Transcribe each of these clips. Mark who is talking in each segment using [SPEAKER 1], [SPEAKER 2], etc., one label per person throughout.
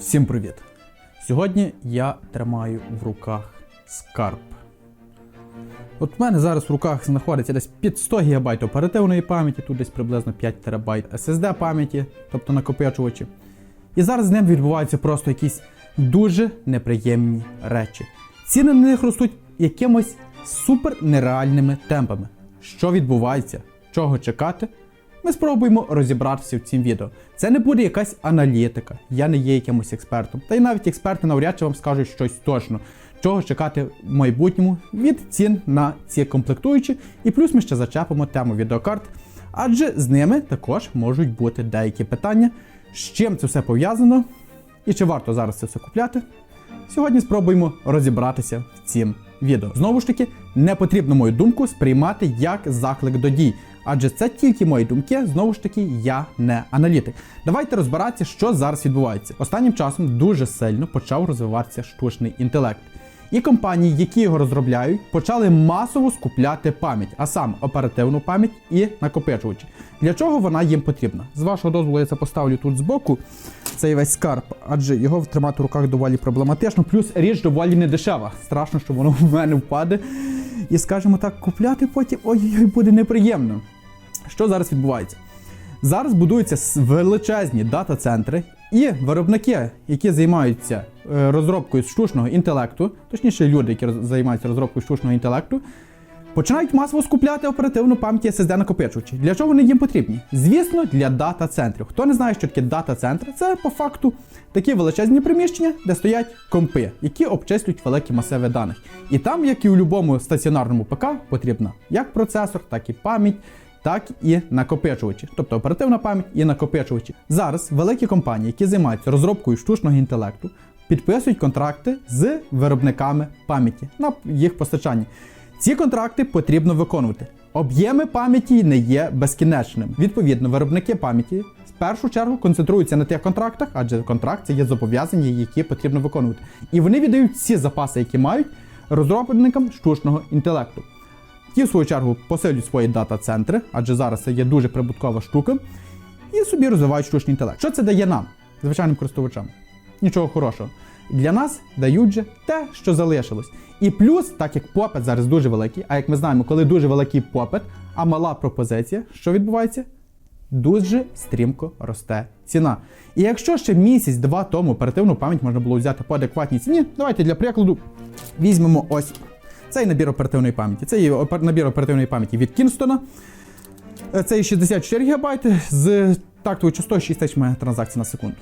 [SPEAKER 1] Всім привіт! Сьогодні я тримаю в руках скарб. От в мене зараз в руках знаходиться десь під 100 ГБ оперативної пам'яті, тут десь приблизно 5 ТБ SSD пам'яті, тобто накопичувачі. І зараз з ним відбуваються просто якісь дуже неприємні речі. Ціни на них ростуть якимось супер нереальними темпами. Що відбувається? Чого чекати? Ми спробуємо розібратися в цім відео. Це не буде якась аналітика, я не є якимось експертом. Та й навіть експерти навряд чи вам скажуть щось точно, чого чекати в майбутньому від цін на ці комплектуючі. І плюс ми ще зачепимо тему відеокарт, адже з ними також можуть бути деякі питання, з чим це все пов'язано і чи варто зараз це все купляти. Сьогодні спробуємо розібратися в цім відео. Знову ж таки, не потрібно мою думку сприймати як заклик до дій, адже це тільки мої думки. Знову ж таки, я не аналітик. Давайте розбиратися, що зараз відбувається. Останнім часом дуже сильно почав розвиватися штучний інтелект. І компанії, які його розробляють, почали масово скупляти пам'ять, а саме оперативну пам'ять і накопичувачі. Для чого вона їм потрібна? З вашого дозволу я це поставлю тут збоку. Цей весь скарб, адже його тримати в руках доволі проблематично, плюс річ доволі не дешева. Страшно, що воно в мене впаде. І, скажімо так, купляти потім ой-ой-ой, буде неприємно. Що зараз відбувається? Зараз будуються величезні дата-центри, і виробники, які займаються е, розробкою штучного інтелекту, точніше, люди, які займаються розробкою штучного інтелекту, починають масово скупляти оперативну пам'ять SSD накопичувачі. Для чого вони їм потрібні? Звісно, для дата-центрів. Хто не знає, що таке дата-центри, це по факту такі величезні приміщення, де стоять компи, які обчислюють великі масиви даних. І там, як і у будь-якому стаціонарному ПК, потрібна як процесор, так і пам'ять. Так і накопичувачі, тобто оперативна пам'ять і накопичувачі. Зараз великі компанії, які займаються розробкою штучного інтелекту, підписують контракти з виробниками пам'яті на їх постачанні. Ці контракти потрібно виконувати. Об'єми пам'яті не є безкінечними. Відповідно, виробники пам'яті в першу чергу концентруються на тих контрактах, адже контракт це є зобов'язання, які потрібно виконувати. І вони віддають всі запаси, які мають розробникам штучного інтелекту. Ті, в свою чергу, посилюють свої дата-центри, адже зараз це є дуже прибуткова штука, і собі розвивають штучний інтелект. Що це дає нам, звичайним користувачам? Нічого хорошого. Для нас дають же те, що залишилось. І плюс, так як попит зараз дуже великий, а як ми знаємо, коли дуже великий попит, а мала пропозиція, що відбувається? Дуже стрімко росте ціна. І якщо ще місяць-два тому оперативну пам'ять можна було взяти по адекватній ціні, давайте для прикладу візьмемо ось цей набір оперативної пам'яті. Це є набір оперативної пам'яті від Кінстона. Це є 64 ГБ з тактовою частотою 6 тисяч транзакцій на секунду.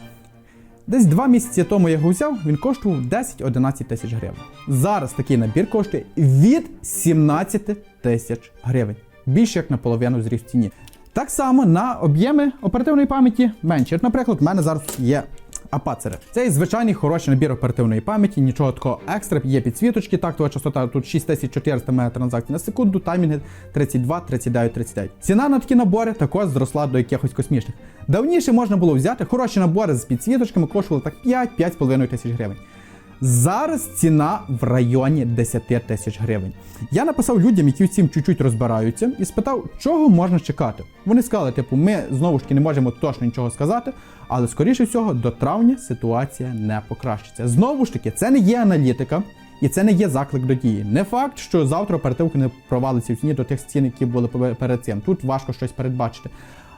[SPEAKER 1] Десь два місяці тому я його взяв, він коштував 10-11 тисяч гривень. Зараз такий набір коштує від 17 тисяч гривень. Більше як наполовину зріс ціні. Так само на об'єми оперативної пам'яті менше. Наприклад, в мене зараз є апацери. Це є звичайний хороший набір оперативної пам'яті, нічого такого екстра, є підсвіточки, тактова частота тут 6400 МБ транзакцій на секунду, таймінги 32, 39, 39. Ціна на такі набори також зросла до якихось космічних. Давніше можна було взяти хороші набори з підсвіточками, коштували так 5-5,5 тисяч гривень. Зараз ціна в районі 10 тисяч гривень. Я написав людям, які в цим чуть-чуть розбираються, і спитав, чого можна чекати. Вони сказали, типу, ми знову ж таки не можемо точно нічого сказати, але скоріше всього до травня ситуація не покращиться. Знову ж таки, це не є аналітика. І це не є заклик до дії. Не факт, що завтра оперативка не провалиться в ціні до тих цін, які були пе- перед цим. Тут важко щось передбачити.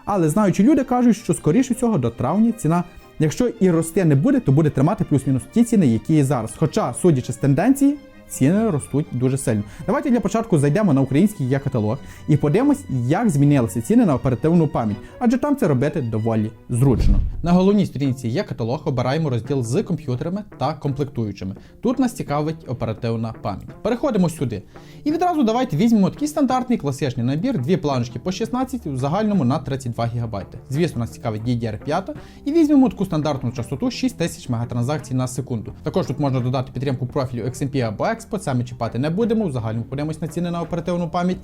[SPEAKER 1] Але знаючи люди кажуть, що скоріше всього до травня ціна, якщо і рости не буде, то буде тримати плюс-мінус ті ціни, які є зараз. Хоча, судячи з тенденції, ціни ростуть дуже сильно. Давайте для початку зайдемо на український є каталог і подивимось, як змінилися ціни на оперативну пам'ять, адже там це робити доволі зручно. На головній сторінці є каталог, обираємо розділ з комп'ютерами та комплектуючими. Тут нас цікавить оперативна пам'ять. Переходимо сюди. І відразу давайте візьмемо такий стандартний класичний набір, дві планочки по 16 в загальному на 32 ГБ. Звісно, нас цікавить DDR5 і візьмемо таку стандартну частоту 6000 мегатранзакцій на секунду. Також тут можна додати підтримку профілю XMP або Expo, це ми чіпати не будемо, в загальному подивимось на ціни на оперативну пам'ять.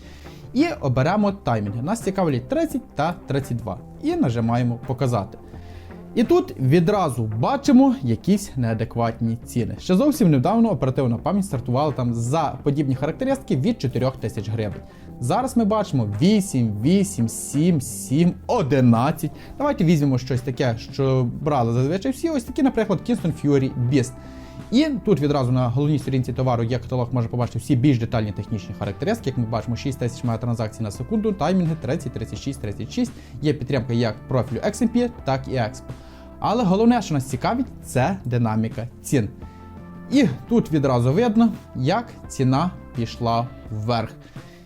[SPEAKER 1] І оберемо таймінги. Нас цікавлять 30 та 32. І нажимаємо показати. І тут відразу бачимо якісь неадекватні ціни. Ще зовсім недавно оперативна пам'ять стартувала там за подібні характеристики від 4 тисяч гривень. Зараз ми бачимо 8, 8, 7, 7, 11. Давайте візьмемо щось таке, що брали зазвичай всі. Ось такі, наприклад, Kingston Fury Beast. І тут відразу на головній сторінці товару є каталог, може побачити всі більш детальні технічні характеристики. Як ми бачимо, 6 тисяч має транзакцій на секунду, таймінги 30, 36, 36. Є підтримка як профілю XMP, так і Expo. Але головне, що нас цікавить, це динаміка цін. І тут відразу видно, як ціна пішла вверх.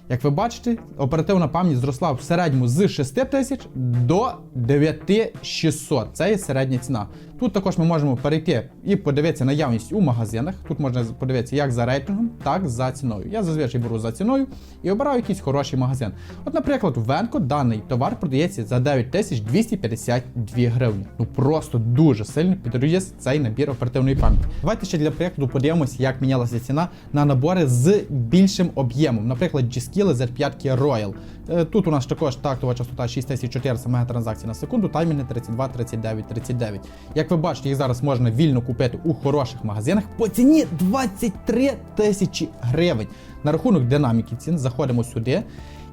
[SPEAKER 1] Як ви бачите, оперативна пам'ять зросла в середньому з 6 тисяч до 9600. Це є середня ціна. Тут також ми можемо перейти і подивитися наявність у магазинах. Тут можна подивитися як за рейтингом, так і за ціною. Я зазвичай беру за ціною і обираю якийсь хороший магазин. От, наприклад, в Венко даний товар продається за 9252 гривні. Ну просто дуже сильно підроє цей набір оперативної пам'яті. Давайте ще для прикладу подивимося, як мінялася ціна на набори з більшим об'ємом. Наприклад, G-Skill Z5 Royal. Е, Тут у нас також тактова частота 6400 мегатранзакцій на секунду, таймінги 32, 39, 39. Як ви бачите, їх зараз можна вільно купити у хороших магазинах по ціні 23 тисячі гривень. На рахунок динаміки цін заходимо сюди.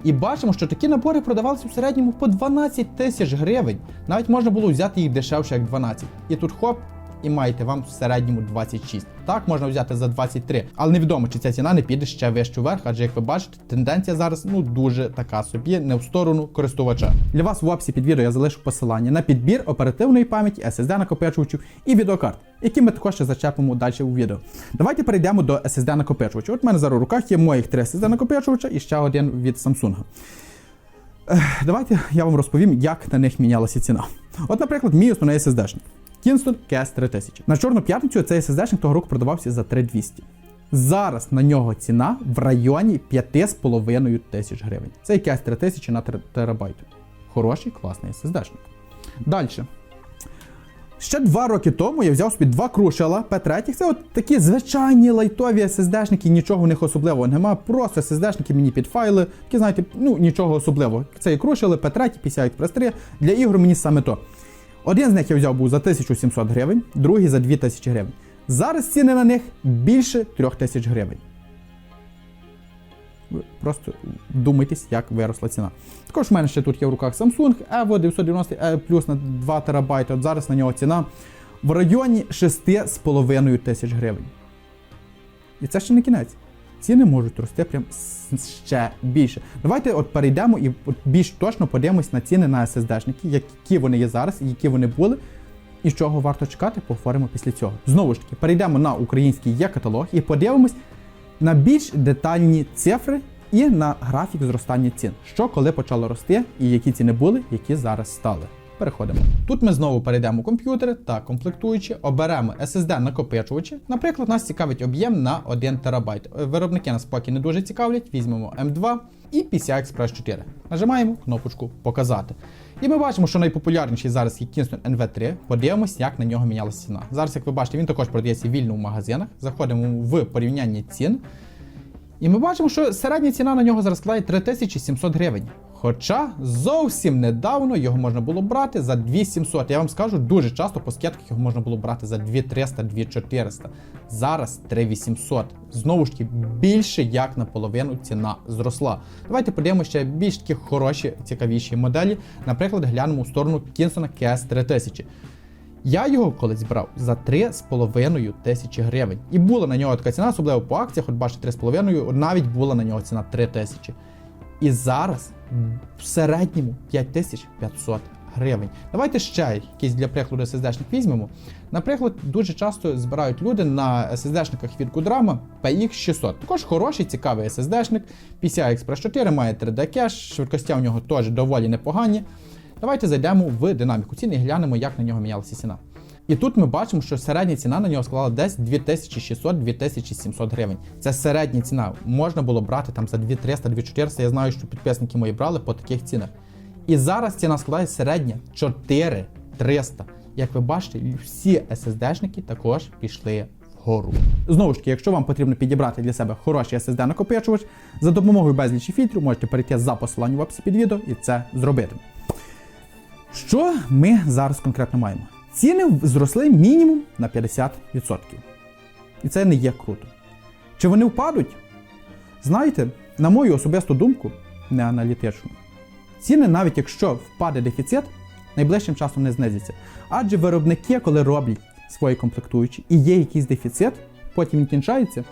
[SPEAKER 1] І бачимо, що такі набори продавалися в середньому по 12 тисяч гривень. Навіть можна було взяти їх дешевше, як 12. І тут хоп, і маєте вам в середньому 26. Так, можна взяти за 23. Але невідомо, чи ця ціна не піде ще вище вверх, адже як ви бачите, тенденція зараз ну дуже така собі, не в сторону користувача. Для вас в описі під відео я залишу посилання на підбір оперативної пам'яті, SSD накопичувачів і відеокарт, які ми також ще зачепимо далі у відео. Давайте перейдемо до SSD накопичувачів. От в мене зараз в руках є моїх три SSD накопичувача і ще один від Samsung. Давайте я вам розповім, як на них мінялася ціна. От, наприклад, мій основний SSD-шник. Kingston KS 3000. На Чорну п'ятницю цей SSD-шник того року продавався за 3200. Зараз на нього ціна в районі 5,5 тисяч гривень. Цей KS 3000 на 3 терабайт. Хороший, класний SSD-шник. Далі. Ще два роки тому я взяв собі два крушела P3. Це от такі звичайні лайтові SSD-шники, нічого в них особливого нема. Просто SSD-шники мені під файли. Такі, знаєте, ну нічого особливого. Це і крушели P3, PCI Express 3. Для ігор мені саме то. Один з них я взяв був за 1700 гривень, другий за 2000 гривень. Зараз ціни на них більше 3000 гривень. Ви просто вдумайтесь, як виросла ціна. Також в мене ще тут є в руках Samsung Evo 990 E Plus на 2 ТБ. От зараз на нього ціна в районі 6,5 тисяч гривень. І це ще не кінець. Ціни можуть рости прям ще більше. Давайте от перейдемо і більш точно подивимось на ціни на SSD-шники, які вони є зараз, які вони були, і з чого варто чекати, поговоримо після цього. Знову ж таки, перейдемо на український є-каталог і подивимось на більш детальні цифри і на графік зростання цін, що коли почало рости, і які ціни були, які зараз стали. Переходимо. Тут ми знову перейдемо у комп'ютери та комплектуючі, оберемо SSD накопичувачі. Наприклад, нас цікавить об'єм на 1 ТБ. Виробники нас поки не дуже цікавлять. Візьмемо M2 і PCI Express 4. Нажимаємо кнопочку Показати. І ми бачимо, що найпопулярніший зараз є Kingston NV3. Подивимось, як на нього мінялася ціна. Зараз, як ви бачите, він також продається вільно в магазинах. Заходимо в порівняння цін. І ми бачимо, що середня ціна на нього зараз складає 3700 гривень. Хоча зовсім недавно його можна було брати за 2700. Я вам скажу, дуже часто по скидках його можна було брати за 2300, 2400. Зараз 3800. Знову ж таки, більше як наполовину ціна зросла. Давайте подивимося ще більш такі хороші, цікавіші моделі. Наприклад, глянемо в сторону Kingston KS 3000. Я його колись брав за 3,5 тисячі гривень. І була на нього така ціна, особливо по акціях, от бачите, 3,5, навіть була на нього ціна 3 тисячі. І зараз в середньому 5500 гривень. Давайте ще якийсь для прикладу SSD-шник візьмемо. Наприклад, дуже часто збирають люди на SSD-шниках від Godrama PX600. Також хороший, цікавий SSD-шник. PCI Express 4 має 3D кеш, швидкості у нього теж доволі непогані. Давайте зайдемо в динаміку цін і глянемо, як на нього мінялася ціна. І тут ми бачимо, що середня ціна на нього склала десь 2600-2700 гривень. Це середня ціна. Можна було брати там за 2300-2400. Я знаю, що підписники мої брали по таких цінах. І зараз ціна складає середня 4300. Як ви бачите, всі SSD-шники також пішли вгору. Знову ж таки, якщо вам потрібно підібрати для себе хороший SSD накопичувач, за допомогою безлічі фільтрів можете перейти за посиланням в описі під відео і це зробити. Що ми зараз конкретно маємо? Ціни зросли мінімум на 50%. І це не є круто. Чи вони впадуть? Знаєте, на мою особисту думку, не аналітичну. Ціни, навіть якщо впаде дефіцит, найближчим часом не знизяться. Адже виробники, коли роблять свої комплектуючі і є якийсь дефіцит, потім він кінчається,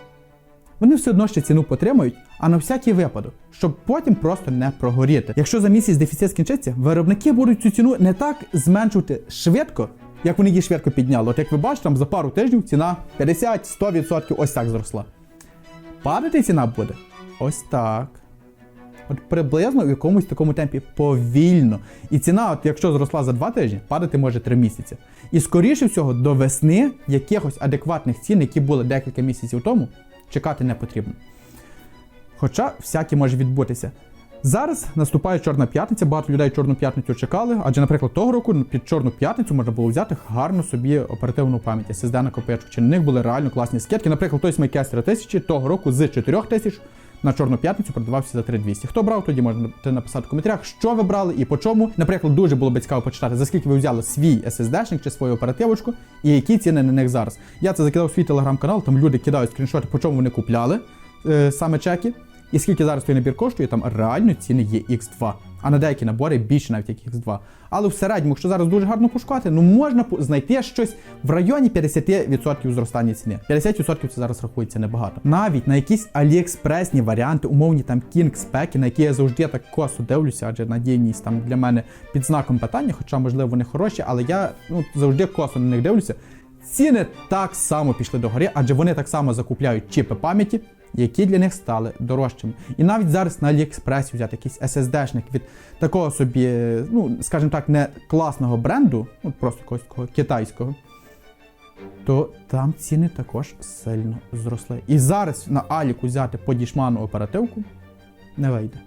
[SPEAKER 1] вони все одно ще ціну потримають, а на всякий випадок, щоб потім просто не прогоріти. Якщо за місяць дефіцит скінчиться, виробники будуть цю ціну не так зменшувати швидко, як вони її швидко підняли. От як ви бачите, там за пару тижнів ціна 50-100% ось так зросла. Падати ціна буде ось так. От приблизно в якомусь такому темпі повільно. І ціна, от якщо зросла за 2 тижні, падати може 3 місяці. І скоріше всього, до весни якихось адекватних цін, які були декілька місяців тому, чекати не потрібно. Хоча всяке може відбутися. Зараз наступає Чорна п'ятниця, багато людей Чорну п'ятницю чекали, адже, наприклад, того року під Чорну п'ятницю можна було взяти гарну собі оперативну пам'ять SSD на копичку. Чи на них були реально класні скидки. Наприклад, той SmakeCast 3000 того року з 4 тисяч на Чорну п'ятницю продавався за 3200. Хто брав, тоді можете написати в коментарях, що ви брали і по чому. Наприклад, дуже було б цікаво почитати, за скільки ви взяли свій SSD-шник чи свою оперативочку, і які ціни на них зараз. Я це закидав в свій телеграм-канал, там люди кидають скріншоти, по чому вони купляли е, саме чеки. І скільки зараз той набір коштує, там реально ціни є X2. А на деякі набори більше навіть як X2. Але в середньому, якщо зараз дуже гарно пошукати, ну можна знайти щось в районі 50% зростання ціни. 50% це зараз рахується небагато. Навіть на якісь аліекспресні варіанти, умовні там King спеки, на які я завжди так косо дивлюся, адже надійність там для мене під знаком питання, хоча можливо вони хороші, але я ну завжди косо на них дивлюся. Ціни так само пішли до гори, адже вони так само закупляють чіпи пам'яті, які для них стали дорожчими. І навіть зараз на AliExpress взяти якийсь SSD-шник від такого собі, ну скажімо так, не класного бренду, ну просто якогось китайського, то там ціни також сильно зросли. І зараз на Аліку взяти по дішману оперативку не вийде.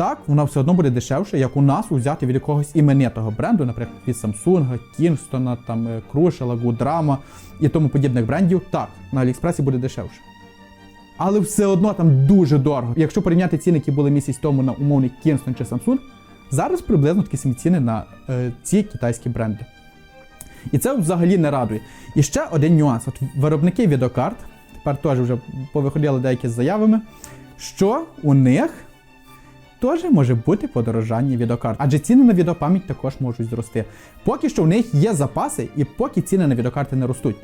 [SPEAKER 1] Так, вона все одно буде дешевше, як у нас взяти від якогось іменитого бренду, наприклад, від Samsung, Kingston, там, е, Crucial, Goodrama і тому подібних брендів. Так, на Аліекспресі буде дешевше. Але все одно там дуже дорого. Якщо порівняти ціни, які були місяць тому на умовний Kingston чи Samsung, зараз приблизно такі самі ціни на е, ці китайські бренди. І це взагалі не радує. І ще один нюанс: От виробники відеокарт, тепер теж вже повиходили деякі з заявами, що у них теж може бути подорожання відеокарт. Адже ціни на відеопам'ять також можуть зрости. Поки що в них є запаси, і поки ціни на відеокарти не ростуть.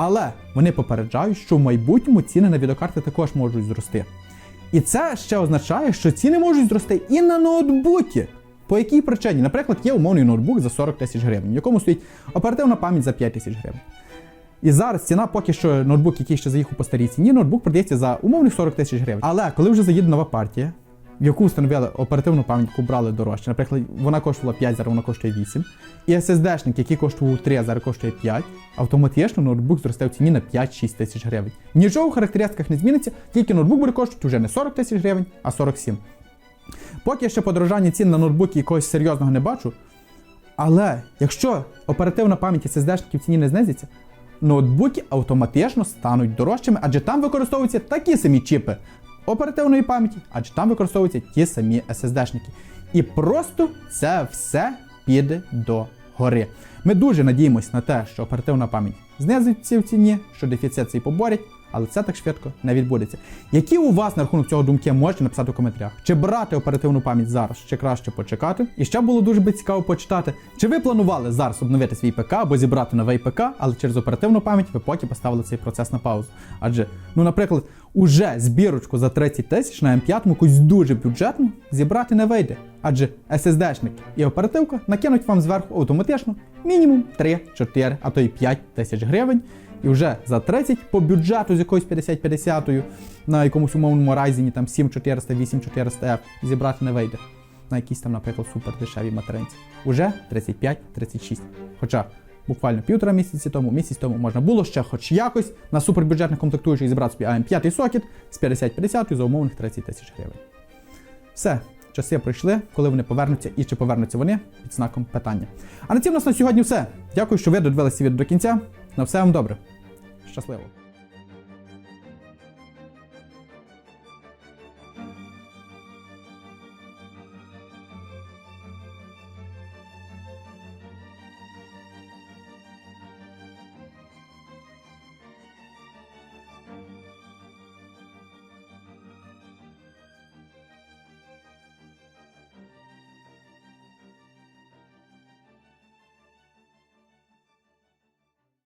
[SPEAKER 1] Але вони попереджають, що в майбутньому ціни на відеокарти також можуть зрости. І це ще означає, що ціни можуть зрости і на ноутбуки. По якій причині? Наприклад, є умовний ноутбук за 40 тисяч гривень, в якому стоїть оперативна пам'ять за 5 тисяч гривень. І зараз ціна, поки що ноутбук, який ще заїхав по старій ціні, ноутбук продається за умовних 40 тисяч гривень. Але коли вже заїде нова партія, яку встановили оперативну пам'ять, яку брали дорожче, наприклад, вона коштувала 5, зараз вона коштує 8. І SSD-шник, який коштував 3, а зараз коштує 5, автоматично ноутбук зросте в ціні на 5-6 тисяч гривень. Нічого в характеристиках не зміниться, тільки ноутбук буде коштувати вже не 40 тисяч гривень, а 47. Поки ще подорожання цін на ноутбуки якогось серйозного не бачу. Але якщо оперативна пам'ять SSD-шників в ціні не знизиться, ноутбуки автоматично стануть дорожчими, адже там використовуються такі самі чіпи оперативної пам'яті, адже там використовуються ті самі SSD-шники. І просто це все піде до гори. Ми дуже надіємося на те, що оперативна пам'ять знизиться в ціні, що дефіцит цей поборять, але це так швидко не відбудеться. Які у вас на рахунок цього думки можете написати в коментарях? Чи брати оперативну пам'ять зараз, чи краще почекати? І ще було дуже би цікаво почитати, чи ви планували зараз обновити свій ПК або зібрати новий ПК, але через оперативну пам'ять ви потім поставили цей процес на паузу. Адже, ну, наприклад, уже збірочку за 30 тисяч на М5 якусь дуже бюджетну зібрати не вийде. Адже SSD-шник і оперативка накинуть вам зверху автоматично мінімум 3, 4, а то й 5 тисяч гривень. І вже за 30 по бюджету з якоюсь 50-50 на якомусь умовному райзені там 7400, 8400F зібрати не вийде. На якісь там, наприклад, супер дешевій материнці. Уже 35-36. Хоча буквально півтора місяці тому, місяць тому можна було ще хоч якось на супербюджетних комплектуючих зібрати собі AM5 сокет з 50-50 за умовних 30 тисяч гривень. Все, часи пройшли, коли вони повернуться і чи повернуться вони під знаком питання. А на цьому у нас на сьогодні все. Дякую, що ви додивилися відео до кінця. На все вам добре. Щасливо!